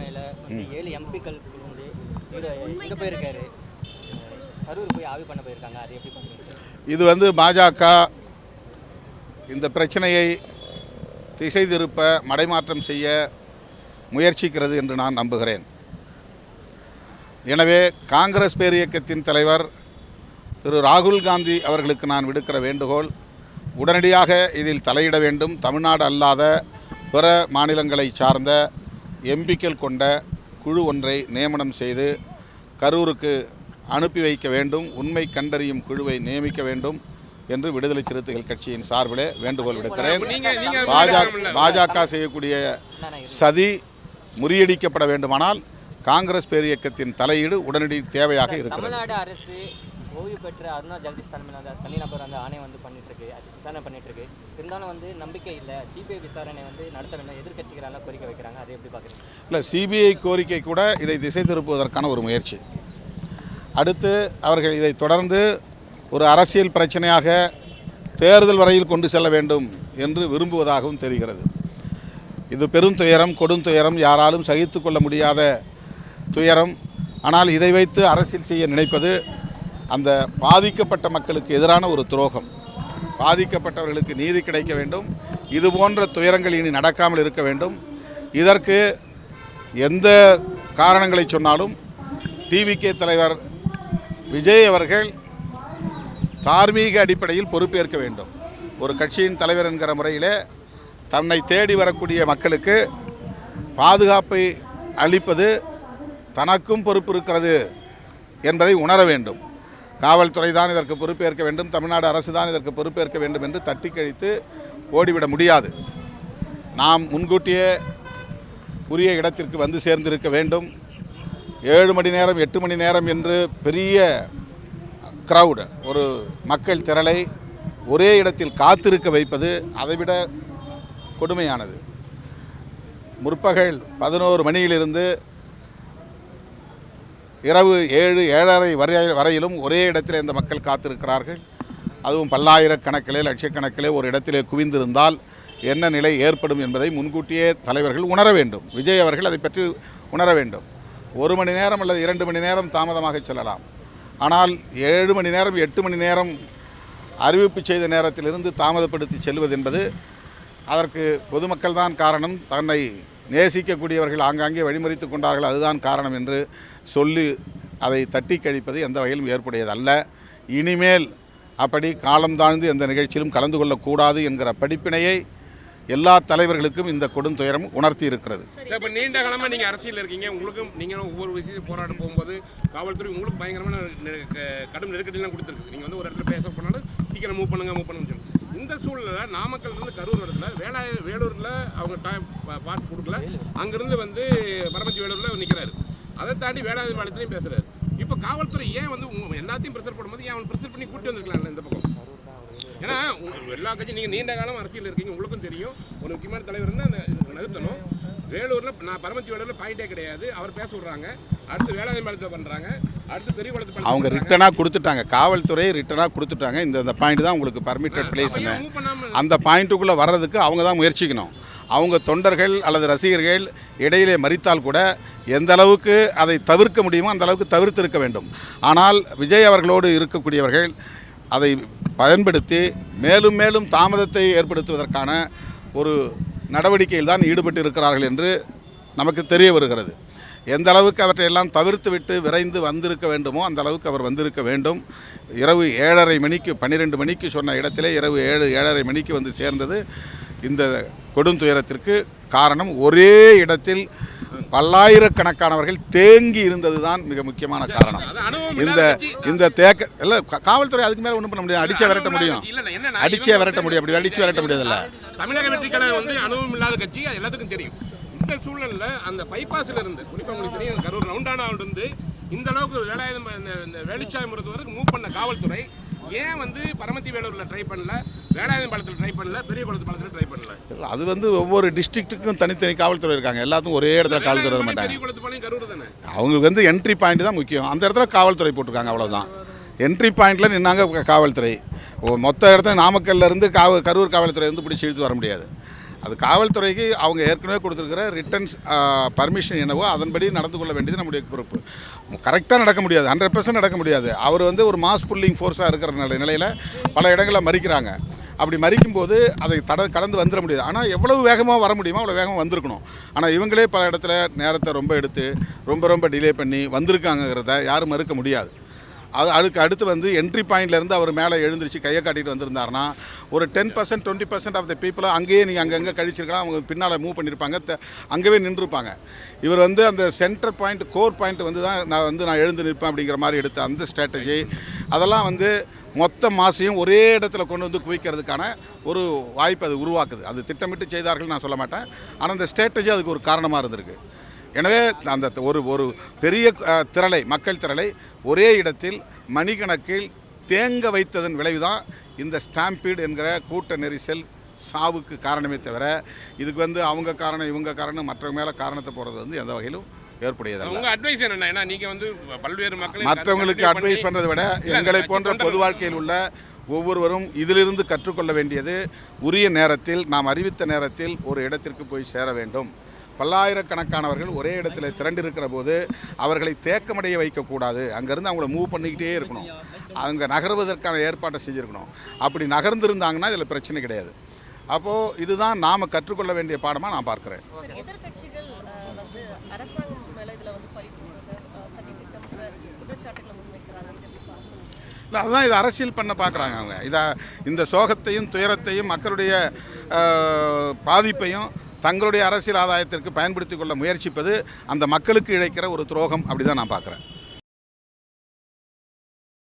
மேல ஏழு எம்பிக்கள் வந்து இவர் எங்கே போயிருக்காரு. கரூர் போய் ஆய்வு பண்ண போயிருக்காங்க. அதை எப்படி இது வந்து பாஜக இந்த பிரச்சனையை திசை திருப்ப மடைமாற்றம் செய்ய முயற்சிக்கிறது என்று நான் நம்புகிறேன். எனவே காங்கிரஸ் பேரியக்கத்தின் தலைவர் திரு ராகுல் காந்தி அவர்களுக்கு நான் விடுக்கிற வேண்டுகோள் உடனடியாக இதில் தலையிட வேண்டும். தமிழ்நாடு அல்லாத பிற மாநிலங்களை சார்ந்த எம்பிக்கள் கொண்ட குழு ஒன்றை நியமனம் செய்து கரூருக்கு அனுப்பி வைக்க வேண்டும் உண்மை கண்டறியும் குழுவை நியமிக்க வேண்டும் என்று விடுதலை சிறுத்தைகள் கட்சியின் சார்பிலே வேண்டுகோள் விடுக்கிறேன். பாஜக பாஜக செய்யக்கூடிய சதி முறியடிக்கப்பட வேண்டுமானால் காங்கிரஸ் பேரியக்கத்தின் தலையீடு உடனடி தேவையாக இருக்கிறது. தமிழ்நாடு அரசு ஓய்வு பெற்ற அருணா ஜெகதீஷ் தலைமையில் அந்த தனிநபர் அந்த ஆணையம் வந்து பண்ணிட்டுருக்கு விசாரணை பண்ணிட்டு இருக்கு இருந்தாலும் வந்து நம்பிக்கை இல்லை. சிபிஐ விசாரணை வந்து நடத்த வேண்டும். எதிர்கட்சிகளால் கோரிக்கை வைக்கிறாங்க. அதை எப்படி பார்க்குறீங்க இல்லை சிபிஐ கோரிக்கை கூட இதை திசை திருப்புவதற்கான ஒரு முயற்சி. அடுத்து அவர்கள் இதை தொடர்ந்து ஒரு அரசியல் பிரச்சனையாக தேர்தல் வரையில் கொண்டு செல்ல வேண்டும் என்று விரும்புவதாகவும் தெரிகிறது. இது பெரும் துயரம் கொடுந்துயரம் யாராலும் சகித்து கொள்ள முடியாத துயரம். ஆனால் இதை வைத்து அரசியல் செய்ய நினைப்பது அந்த பாதிக்கப்பட்ட மக்களுக்கு எதிரான ஒரு துரோகம். பாதிக்கப்பட்டவர்களுக்கு நீதி கிடைக்க வேண்டும். இது போன்ற துயரங்கள் இனி நடக்காமல் இருக்க வேண்டும். இதற்கு எந்த காரணங்களை சொன்னாலும் டிவிகே தலைவர் விஜய் அவர்கள் தார்மீக அடிப்படையில் பொறுப்பேற்க வேண்டும். ஒரு கட்சியின் தலைவர் என்கிற முறையில் தன்னை தேடி வரக்கூடிய மக்களுக்கு பாதுகாப்பை அளிப்பது தனக்கும் பொறுப்பு இருக்கிறது என்பதை உணர வேண்டும். காவல்துறை தான் இதற்கு பொறுப்பேற்க வேண்டும் தமிழ்நாடு அரசு தான் இதற்கு பொறுப்பேற்க வேண்டும் என்று தட்டி கழித்து ஓடிவிட முடியாது. நாம் முன்கூட்டியே உரிய இடத்திற்கு வந்து சேர்ந்திருக்க வேண்டும். ஏழு மணி நேரம் எட்டு மணி நேரம் என்று பெரிய க்ரௌடு ஒரு மக்கள் திரளை ஒரே இடத்தில் காத்திருக்க வைப்பது அதைவிட கொடுமையானது. முற்பகல் பதினோரு மணியிலிருந்து இரவு ஏழு ஏழரை வரை வரையிலும் ஒரே இடத்தில் இந்த மக்கள் காத்திருக்கிறார்கள். அதுவும் பல்லாயிரக்கணக்கிலே லட்சக்கணக்கிலே ஒரு இடத்திலே குவிந்திருந்தால் என்ன நிலை ஏற்படும் என்பதை முன்கூட்டியே தலைவர்கள் உணர வேண்டும். விஜய் அவர்கள் அதை பற்றி உணர வேண்டும். ஒரு மணி நேரம் அல்லது இரண்டு மணி நேரம் தாமதமாக செல்லலாம். ஆனால் ஏழு மணி நேரம் எட்டு மணி நேரம் அறிவிப்பு செய்த நேரத்திலிருந்து தாமதப்படுத்தி செல்வது என்பது அதற்கு பொதுமக்கள் தான் காரணம். தன்னை நேசிக்கக்கூடியவர்கள் ஆங்காங்கே வழிமறித்து கொண்டார்கள் அதுதான் காரணம் என்று சொல்லி அதை தட்டி கழிப்பது எந்த வகையிலும் ஏற்புடையதல்ல. இனிமேல் அப்படி காலம் தாழ்ந்து எந்த நிகழ்ச்சியிலும் கலந்து கொள்ளக்கூடாது என்கிற படிப்பினையை எல்லா தலைவர்களுக்கும் இந்த கொடுந்துயரம் உணர்த்தி இருக்கிறது இப்போ நீண்ட காலமாக நீங்கள் அரசியல் இருக்கீங்க உங்களுக்கும் நீங்களும் ஒவ்வொரு விஷயத்தையும் போராட்டம் போகும்போது காவல்துறை உங்களுக்கு பயங்கரமான க- கடும் நெருக்கடிலாம் கொடுத்துருக்கு நீங்கள் வந்து ஒரு இடத்துல பேச போனாலும் சீக்கிரம் மூவ் பண்ணுங்க மூவ் பண்ணுங்க இந்த சூழ்நிலை நாமக்கல் இருந்து கரூர் இடத்துல வேளா வேலூரில் அவங்க டைம் பார்த்து கொடுக்கல. அங்கேருந்து வந்து பரமத்தி வேலூரில் நிற்கிறாரு அதை தாண்டி வேளாண் பாலத்திலையும் பேசுகிறாரு இப்போ காவல்துறை ஏன் வந்து உங்கள் எல்லாத்தையும் ப்ரெஷர் பண்ணும்போது ஏன் அவன் ப்ரெஷர் பண்ணி கூட்டி வந்திருக்கலாம்ல இந்த பக்கம்? ஏன்னா எல்லா கட்சியும் நீங்கள் நீண்ட காலம் அரசியல் இருக்கீங்க உங்களுக்கும் தெரியும். ஒரு முக்கியமான தலைவர் இருந்தால் அந்த நிறுத்தணும் வேலூரில் நான் பரமத்தி வேலூரில் பாயிண்டே கிடையாது. அவர் பேச விட்றாங்க. அடுத்து வேளாண் பாலத்தில் பண்ணுறாங்க அடுத்து பெரிய குளத்து அவங்க ரிட்டனாக கொடுத்துட்டாங்க. காவல்துறை ரிட்டனாக கொடுத்துட்டாங்க. இந்த இந்த பாயிண்ட் தான் உங்களுக்கு பர்மிட்டட் பிளேஸ்னு அந்த பாயிண்ட்டுக்குள்ளே வர்றதுக்கு அவங்க தான் முயற்சிக்கணும். அவங்க தொண்டர்கள் அல்லது ரசிகர்கள் இடையிலே மறித்தால் கூட எந்த அளவுக்கு அதை தவிர்க்க முடியுமோ அந்த அளவுக்கு தவிர்த்திருக்க வேண்டும். ஆனால் விஜய் அவர்களோடு இருக்கக்கூடியவர்கள் அதை பயன்படுத்தி மேலும் மேலும் தாமதத்தை ஏற்படுத்துவதற்கான ஒரு நடவடிக்கையில் தான் ஈடுபட்டு இருக்கிறார்கள் என்று நமக்கு தெரிய வருகிறது. எந்த அளவுக்கு அவற்றையெல்லாம் தவிர்த்து விட்டு விரைந்து வந்திருக்க வேண்டுமோ அந்த அளவுக்கு அவர் வந்திருக்க வேண்டும். இரவு ஏழரை மணிக்கு பன்னிரெண்டு மணிக்கு சொன்ன இடத்திலே இரவு ஏழு ஏழரை மணிக்கு வந்து சேர்ந்தது இந்த கொடுந்துயரத்திற்கு காரணம் ஒரே இடத்தில் பல்லாயிரக்கணக்கானவர்கள் தேங்கி இருந்தது தான் மிக முக்கியமான காரணம். இந்த. இந்த தேக்க இல்லை காவல்துறை அதுக்கு மேலே ஒன்றும் பண்ண முடியாது. அடிச்சே விரட்ட முடியும். அடிச்சே விரட்ட முடியும் அப்படி அடிச்சு விரட்ட முடியாதுல்ல. தமிழக வெற்றி கழகம் வந்து அனுபவம் இல்லாத கட்சி. எல்லாத்துக்கும் தெரியும். இந்த சூழல்ல அந்த பைபாஸ்ல இருந்து குறிப்பா உங்களுக்கு தெரியும் கரூர் ரவுண்டானாவில் இருந்து இந்த அளவுக்கு வேலாயுதம் இந்த வரைக்கும் மூவ் பண்ண காவல்துறை ஏன் வந்து பரமத்தி வேலூர்ல ட்ரை பண்ணல? வேலாயுதம் பாலத்தில் ட்ரை பண்ணல பெரிய குளத்து பாலத்தில் ட்ரை பண்ணல. இல்ல, அது வந்து ஒவ்வொரு டிஸ்ட்ரிக்ட்டுக்கும் தனித்தனி காவல்துறை இருக்காங்க. எல்லாத்துக்கும் ஒரே இடத்துல காவல்துறை வர மாட்டாங்க. அவங்களுக்கு வந்து என்ட்ரி பாயிண்ட் தான் முக்கியம். அந்த இடத்துல காவல்துறை போட்டிருக்காங்க அவ்வளவுதான். என்ட்ரி பாயிண்டில் நின்னாங்க காவல்துறை. மொத்த இடத்துல நாமக்கல்ல இருந்து காவ கரூர் காவல்துறை வந்து பிடிச்சி இழுத்து வர முடியாது. அது காவல்துறைக்கு அவங்க ஏற்கனவே கொடுத்துருக்கிற ரிட்டர்ன்ஸ் பர்மிஷன் என்னவோ அதன்படி நடந்து கொள்ள வேண்டியது நம்முடைய பொறுப்பு. கரெக்டாக நடக்க முடியாது. ஹண்ட்ரட் நடக்க முடியாது. அவர் வந்து ஒரு மாஸ் புல்லிங் ஃபோர்ஸாக இருக்கிற நிலை நிலையில் பல இடங்களில் மறிக்கிறாங்க. அப்படி மறிக்கும் போது அதை தட கடந்து வந்துட முடியாது. ஆனால் எவ்வளவு வேகமாக வர முடியுமோ அவ்வளோ வேகமாக வந்திருக்கணும். ஆனால் இவங்களே பல இடத்துல நேரத்தை ரொம்ப எடுத்து ரொம்ப ரொம்ப டிலே பண்ணி வந்திருக்காங்கங்கிறத யாரும் மறுக்க முடியாது. அது அதுக்கு அடுத்து வந்து என்ட்ரி பாயிண்ட்லேருந்து அவர் மேலே எழுந்திருச்சு கையை காட்டிட்டு வந்திருந்தாருன்னா ஒரு ten percent twenty percent of the பீப்புளை அங்கேயே நீங்கள் அங்கங்கே கழிச்சிருக்கலாம். அவங்க பின்னால் மூவ் பண்ணியிருப்பாங்க த- அங்கேயே நின்றுருப்பாங்க. இவர் வந்து அந்த சென்டர் பாயிண்ட் கோர் பாயிண்ட் வந்து தான் நான் வந்து நான் எழுந்து நிற்பேன் அப்படிங்கிற மாதிரி எடுத்த அந்த ஸ்ட்ராட்டஜி அதெல்லாம் வந்து மொத்த மாசையும் ஒரே இடத்துல கொண்டு வந்து குவிக்கிறதுக்கான ஒரு வாய்ப்பு அது உருவாக்குது. அது திட்டமிட்டு செய்தார்கள் நான் சொல்ல மாட்டேன். ஆனால் அந்த ஸ்ட்ராட்டஜி அதுக்கு ஒரு காரணமாக இருந்திருக்கு. எனவே அந்த ஒரு ஒரு பெரிய திரளை மக்கள் திரளை ஒரே இடத்தில் மணிக்கணக்கில் தேங்க வைத்ததன் விளைவு தான் இந்த ஸ்டாம்பீடு என்கிற கூட்ட நெரிசல் சாவுக்கு காரணமே தவிர இதுக்கு வந்து அவங்க காரணம் இவங்க காரணம் மற்றவங்க மேலே காரணத்தை போகிறது வந்து எந்த வகையிலும் ஏற்புடையதல்ல. உங்க அட்வைஸ் என்ன ஏன்னா நீங்க வந்து பல்வேறு மக்களை மற்றவங்களுக்கு அட்வைஸ் பண்ணி- பண்ணுறதை விட எங்களை போன்ற பொது வாழ்க்கையில் உள்ள ஒவ்வொருவரும் இதிலிருந்து கற்றுக்கொள்ள வேண்டியது உரிய நேரத்தில் நாம் அறிவித்த நேரத்தில் ஒரு இடத்திற்கு போய் சேர வேண்டும். பல்லாயிரக்கணக்கானவர்கள் ஒரே இடத்துல திரண்டிருக்கிற போது அவர்களை தேக்கமடைய வைக்கக்கூடாது. அங்கேருந்து அவங்கள மூவ் பண்ணிக்கிட்டே இருக்கணும். அங்கே நகர்வதற்கான ஏற்பாட்டை செஞ்சுருக்கணும். அப்படி நகர்ந்திருந்தாங்கன்னா இதில் பிரச்சனை கிடையாது. அப்போது இதுதான் நாம் கற்றுக்கொள்ள வேண்டிய பாடமாக நான் பார்க்குறேன் சார் எதிர்க்கட்சிகள் அஹ், வந்து அரசாங்கம் மேல இதுல வந்து பழி போடுறது அஹ், சதி திட்டம்ன்ற குற்றச்சாட்டுகளை முன்வைக்கிறாங்க இது எப்படி பார்க்கணும் இல்லை அதுதான் இதை அரசியல் பண்ண பார்க்குறாங்க அவங்க. இதை இந்த சோகத்தையும் துயரத்தையும் மக்களுடைய பாதிப்பையும் தங்களுடைய அரசியல் ஆதாயத்திற்கு பயன்படுத்தி கொள்ள முயற்சிப்பது அந்த மக்களுக்கு இழைக்கிற ஒரு துரோகம் அப்படி தான் நான் பார்க்குறேன்.